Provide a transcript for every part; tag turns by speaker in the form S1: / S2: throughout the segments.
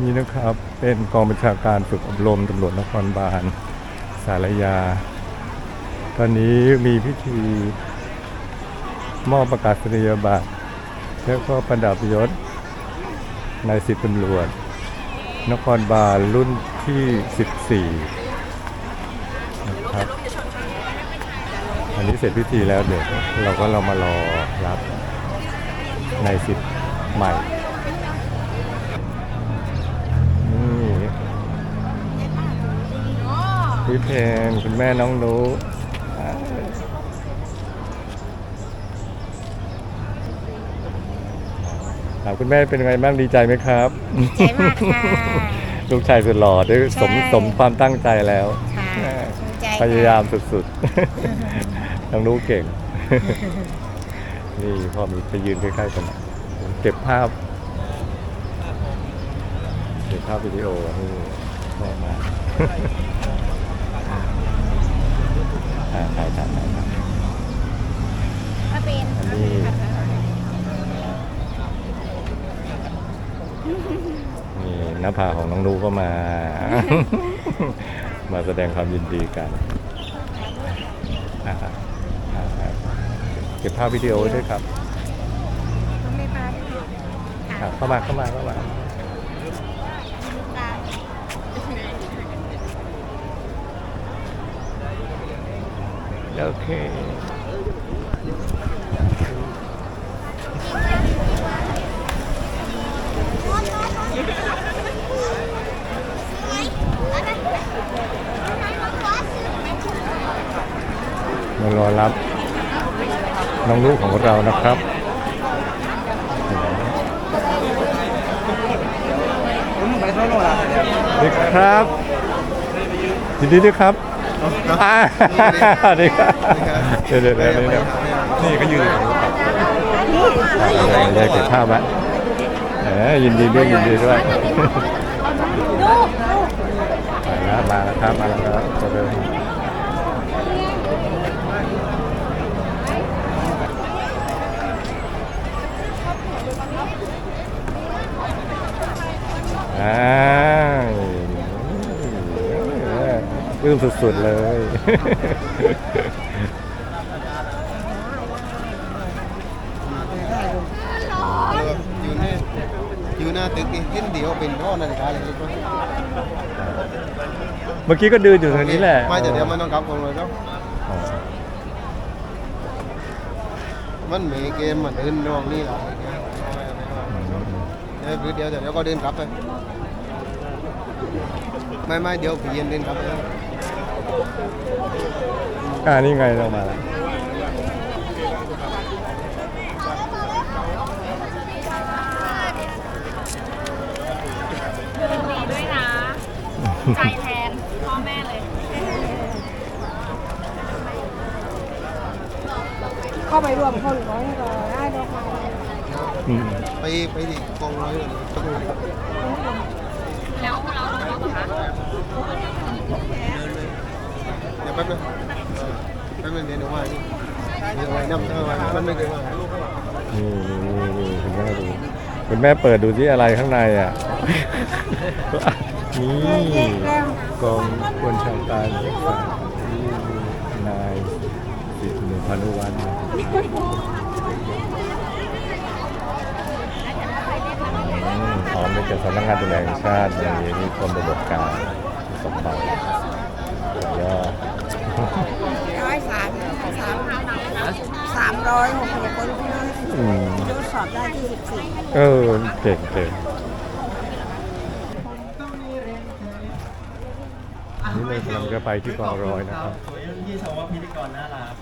S1: นี่นะครับเป็นกองบัญชาการฝึกอบรมตำรวจนครบาลสารยา ตอนนี้มีพิธีมอบประกาศนียบัตรแล้วก็ประดับยศนายสิบตำรวจ นครบาลรุ่นที่ 14นะครับอันนี้เสร็จพิธีแล้วเดี๋ยวเราก็เรามารอรับนายสิบใหม่ นี่ พี่เพนคุณแม่น้องรู้อ่าถามคุณแม่เป็นไงบ้างดีใจไหมครับ
S2: ใจมากค่ะ
S1: ลูกชายสุดหล่อได้สม
S2: ใช่
S1: สมความตั้งใจแล้ว
S2: ค่ะภูมิใจ
S1: พยายามสุดๆ น้องรู้เก่ง นี่พ่อมีไปยืนใกล้ๆกันหน่อยเก็บภาพ เก็บภาพวิดีโอนี่พ่อมาอ่า ถ่ายถ่ายถ่ายถ่าย
S2: ถ้าเป็น
S1: อันนี้นี่หน้าผาของน้องนูก็มา มาแสดงความยินดีกันอ่าอ่าอ่าเก็บภาพวิดีโอด้วยครับ
S2: ไม่มา
S1: ครับเข้ามาเข้ามาเข้ามา โอเคมารอรับน้องลูกของเรานะครับสวัสดีครับยินดีด้วยครับ อ่าสวัสดีครับเดี๋ยวเดี๋ยวเดี๋ยวเดี๋ยวนี่ก็ยืนอยู่เดี๋ยวเก็บภาพไว้เออยินดีด้วยยินดีด้วยมาแล้วมาแล้วครับมาแล้วครับจะเดินอ่า ลื้มสุด ๆ เลย
S3: อยู่นี่อยู่หน้าตึกนี่เห็นเดียวเป็นท่อนาฬิกาเล็กๆ
S1: เมื่อกี้ก็เดินอยู่ทางนี้แหละ
S3: ไม่แต่เดี๋ยวมันต้องกลับคนเลยครับ
S1: อ๋อ
S3: มันมีเกมมันเดินรองนี่แหละเดี๋ยวเดี๋ยวเดี๋ยวก็เดินกลับไปไม่ไม่เดี๋ยวพี่เย็นเดินกลับไป
S1: อ่านี่ไงเรามาแล้ว
S2: ดีด้วยนะ ใจแทนพ่อแม่เลย
S4: เข้าไปรวมคนร้อยก็ได้ดอกไม้
S1: อืม
S3: ไปไปที่กองร้อยเลย
S2: แล้วเราต้องรู้คะ
S3: เดี๋ยวแป๊บนึงแป๊บนึงเดี๋ยวหนูมานี่เดี๋ยวไว้นับเท่าไหร่มันไม่เคยมา
S1: นี่นี่นี่คุณแม่ดูคุณแม่เปิดดูที่อะไรข้างในอะ นี่กองควรชางการศึกษาที่นายสิทธิ์หนึ่งพานุวัฒน์อืมพร้อมในจาสำนักงานตำรวจแห่งชาติมีมีกรมระบบการสมบัติยอด
S4: สามสามร้อยหกสิบคนที่
S1: อืม
S4: ทดสอบได้ที่สิบสี่
S1: เออเก่งเก่งนี่เลยกำลังจะไปที่กองร้อยนะครับ
S5: ที่ชมว่าพิธีกรน่ารัก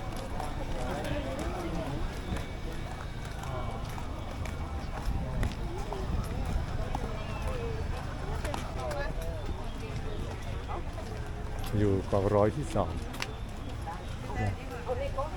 S1: อยู่กองร้อยที่สอง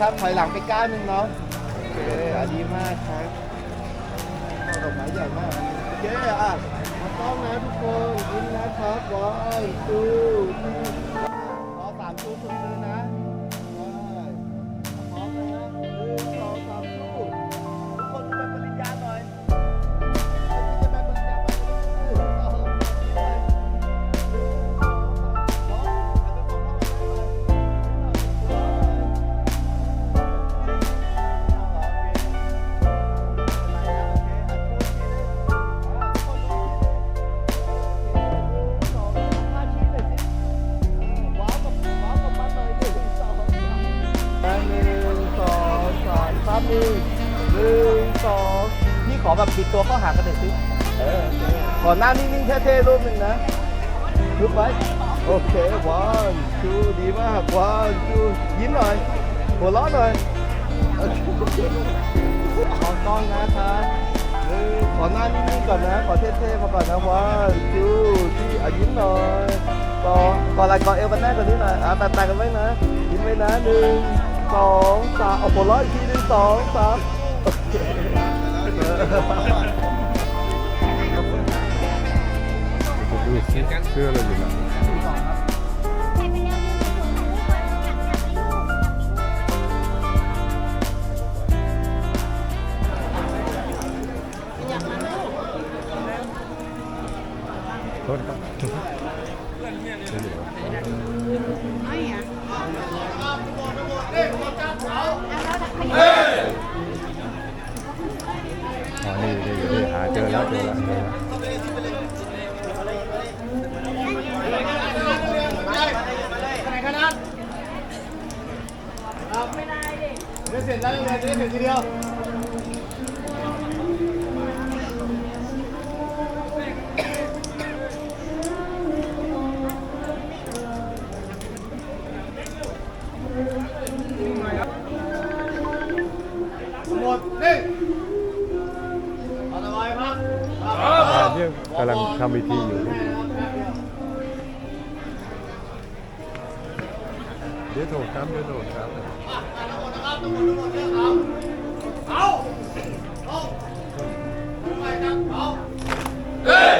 S3: ค
S2: รั
S6: บ ถอยหลังไปก้าวหนึ่งเนาะโอเคอะดีมากครับดอกไม้ใหญ่มากโอเคอะมาต้องนะทุกคนยิ้มนะครับวันตู เค one two ดีมาก one two ยิ้มหน่อย หัวเราะหน่อย ขอกล้องนะครับหนึ่งขอหน้านิ่งๆก่อนนะ ขอเท่ๆมาก่อนนะ one two ที่อะยิ้มหน่อยต่อก่อนอะไรก่อนเอวกันแน่กว่านี้หน่อยอะแตะๆกันไว้นะ ยิ้มไว้นะหนึ่งสองสามเอาหัวเราะอีกทีหนึ่งสองสามโอเค
S1: จะดูสิเสื้อเรอยู่น
S2: ถ่ อ
S1: อ๋อนี่นี่นี่หาเจอแล้วเจอแล้วเจอแล้ว
S6: เสร็จแล้วยังไงจะได้เสร็จทีเดียว อ่า
S1: เนี่ยกำลังทำวิธีอยู่ เดี๋ยวโทษครับเดี๋ยวโทษครับ
S6: ช่ว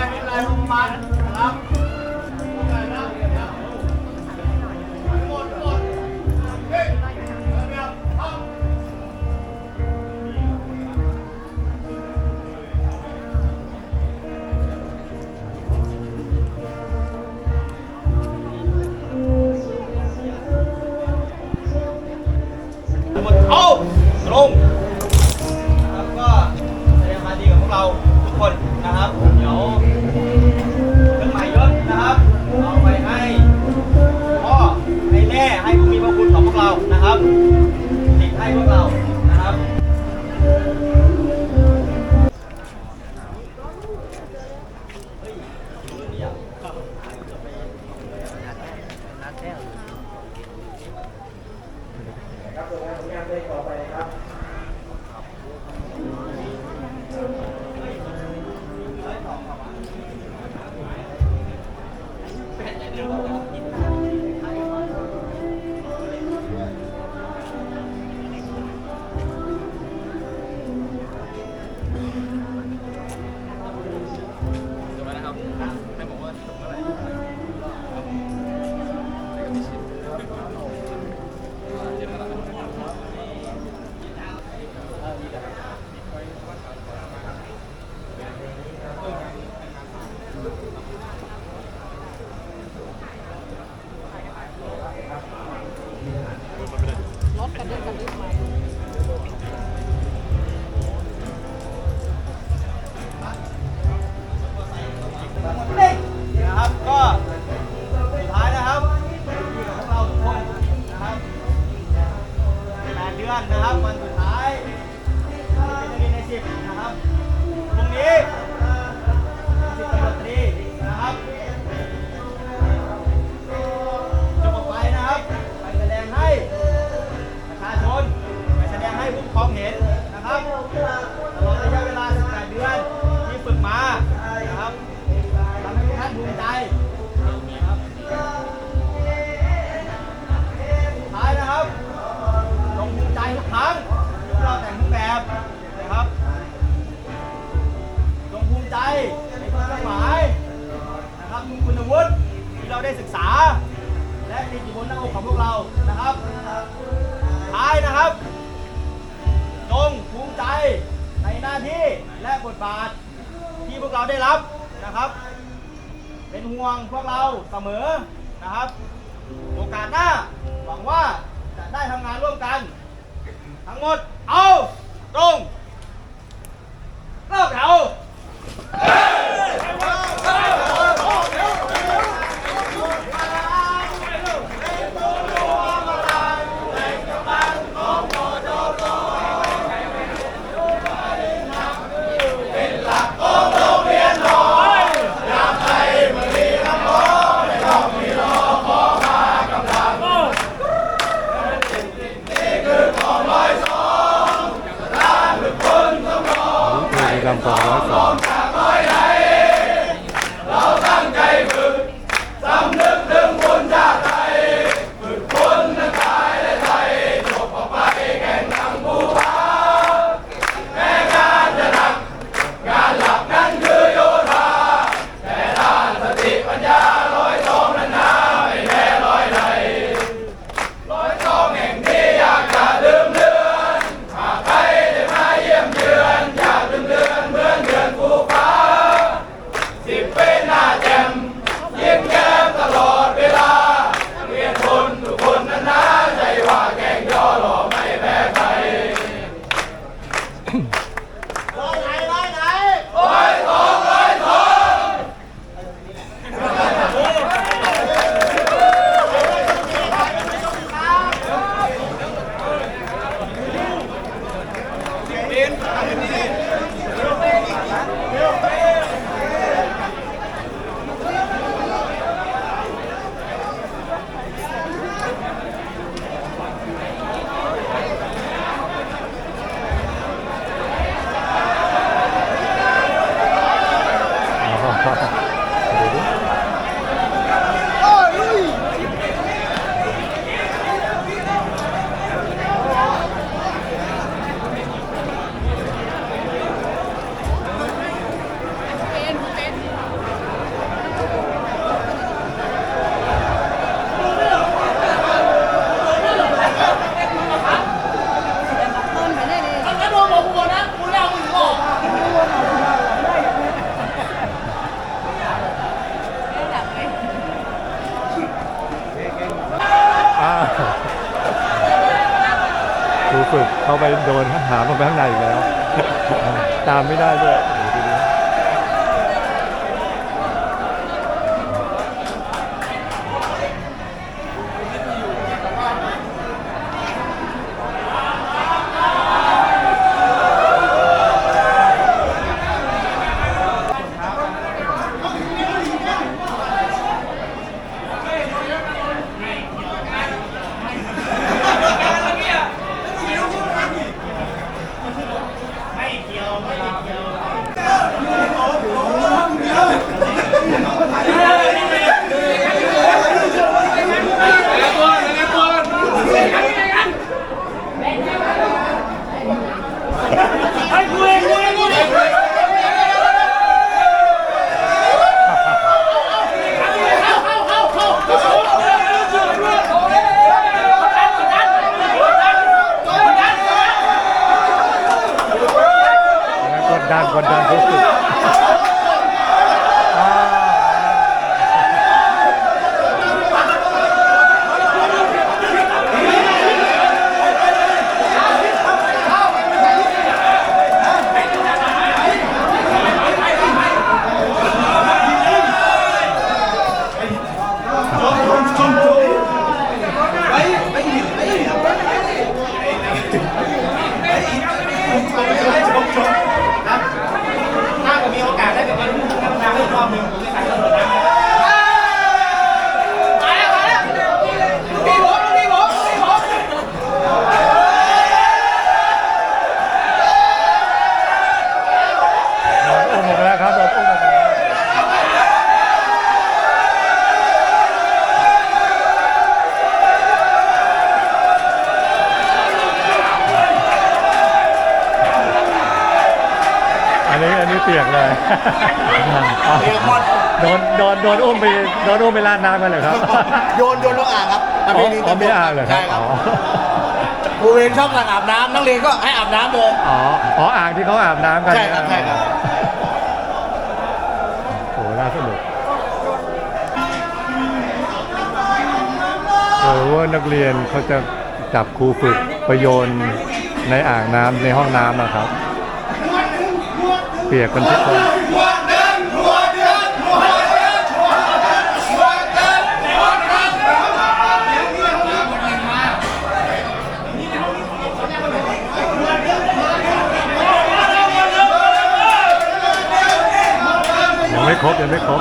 S6: มัน
S5: ยา นะครับ เดี๋
S6: ยวเครื่อ
S5: งหมายยศนะครับเอาไปให้พ่อให้แม่ให้ผู้มีพระคุณของพวกเรานะครับติดให้พวกเรานะครับ บ้านนะครับ ได้ศึกษา และติดอยู่บนหน้าอกของพวกเรานะครับท้ายนะครับ จงภูมิใจในหน้าที่และบทบาทที่พวกเราได้รับนะครับ เป็นห่วงพวกเราเสมอนะครับ โอกาสหน้าหวังว่าจะได้ทำงานร่วมกัน ทั้งหมดเอาตรงเริ่มแถว
S1: เขาไปโดนหามมาข้างในอีกแล้ว ตามไม่ได้ด้วย เปียกเลย
S3: เปียกหมด
S1: โดนโดนโดนอุ้มไปโดนอุ้มไปลาดน้ำกันเลยครับ
S3: โยนโยนลงอ่างครับ
S1: อ๋ออ๋อไม่อ่างเลยครั
S3: ใช่
S1: บ
S3: ครั
S1: อ๋
S3: บ
S1: อ
S3: ครูเวรชอบสั่งอาบน้ำนักเรียนก็ให้อาบน้ำเลย
S1: อ๋ออ๋ออ่างที่เขาอาบน้ำกัน
S3: ใช่ครับใช่ครับ
S1: โอ้น่าสนุกเออว่านักเรียนเขาจะจับครูฝึกไปโยนในอ่างน้ำในห้องน้ำนะครับ เปียกกันทุกคนยังไม่ครบยังไม่ครบ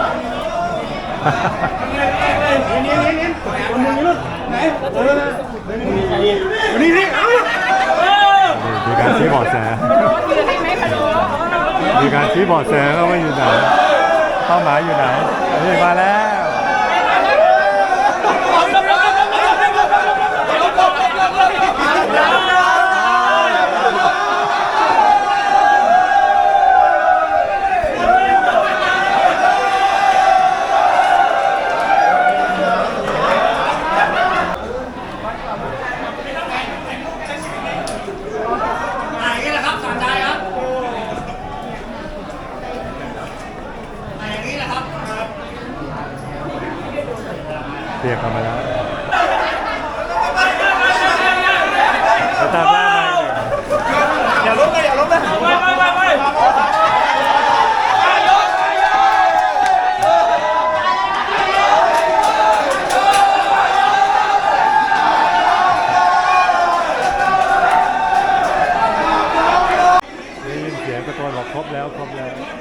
S1: มีการชี้เบอดแส มีการชี้เบอดแสว่าว่าอยู่ไหนเป้าหมายอยู่ไหนนี่มาแล้ว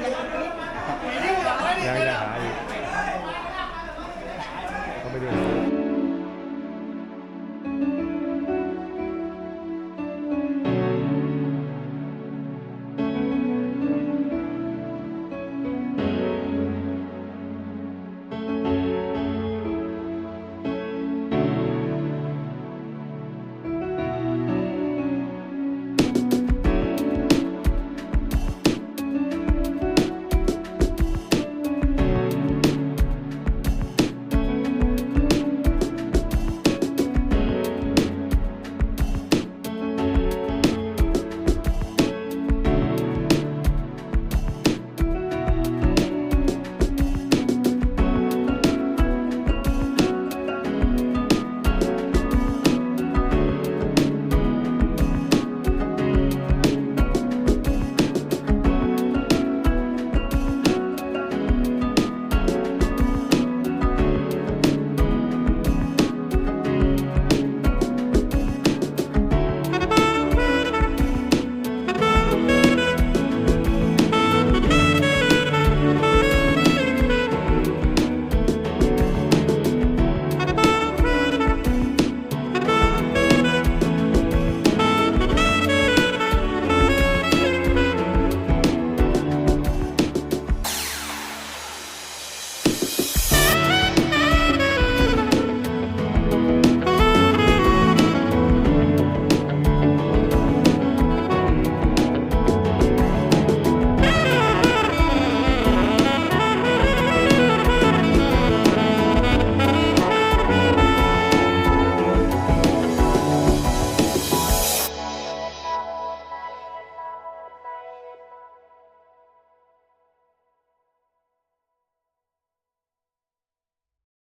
S5: ยังหนา
S1: อ
S3: ยู่